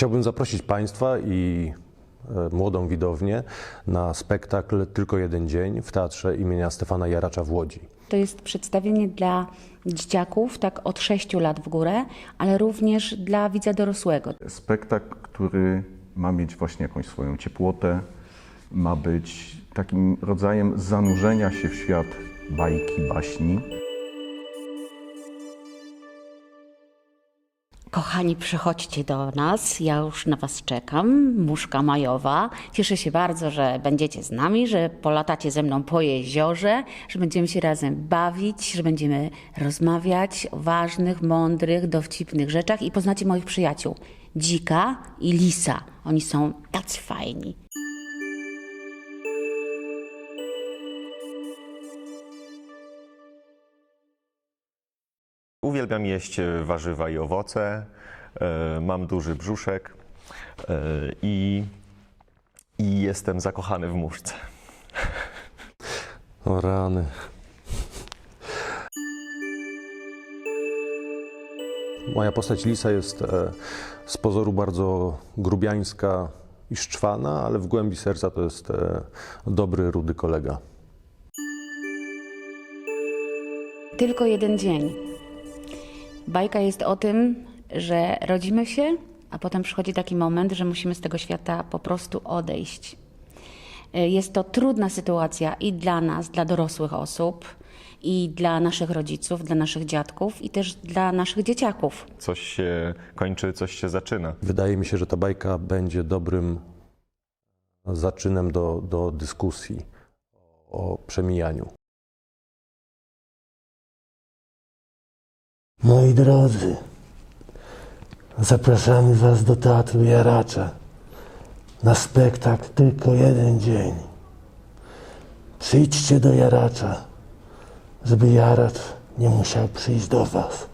Chciałbym zaprosić Państwa i e, młodą widownię na spektakl Tylko jeden dzień w Teatrze imienia Stefana Jaracza w Łodzi. To jest przedstawienie dla dzieciaków, tak od 6 lat w górę, ale również dla widza dorosłego. Spektakl, który ma mieć właśnie jakąś swoją ciepłotę, ma być takim rodzajem zanurzenia się w świat bajki, baśni. Kochani, przychodźcie do nas. Ja już na Was czekam. Muszka Majowa. Cieszę się bardzo, że będziecie z nami, że polatacie ze mną po jeziorze, że będziemy się razem bawić, że będziemy rozmawiać o ważnych, mądrych, dowcipnych rzeczach i poznacie moich przyjaciół. Dzika i Lisa. Oni są tacy fajni. Uwielbiam jeść e, warzywa i owoce. e, Mam duży brzuszek e, i, i jestem zakochany w muszce. O rany. Moja postać Lisa jest z pozoru bardzo grubiańska i szczwana, ale w głębi serca to jest dobry, rudy kolega. Tylko jeden dzień. Bajka jest o tym, że rodzimy się, a potem przychodzi taki moment, że musimy z tego świata po prostu odejść. Y, Jest to trudna sytuacja i dla nas, dla dorosłych osób, i dla naszych rodziców, dla naszych dziadków, i też dla naszych dzieciaków. Coś się kończy, coś się zaczyna. Wydaje mi się, że ta bajka będzie dobrym zaczynem do, do dyskusji o przemijaniu. Moi drodzy, zapraszamy Was do Teatru Jaracza na spektakl Tylko jeden dzień. Przyjdźcie do Jaracza, żeby Jaracz nie musiał przyjść do Was.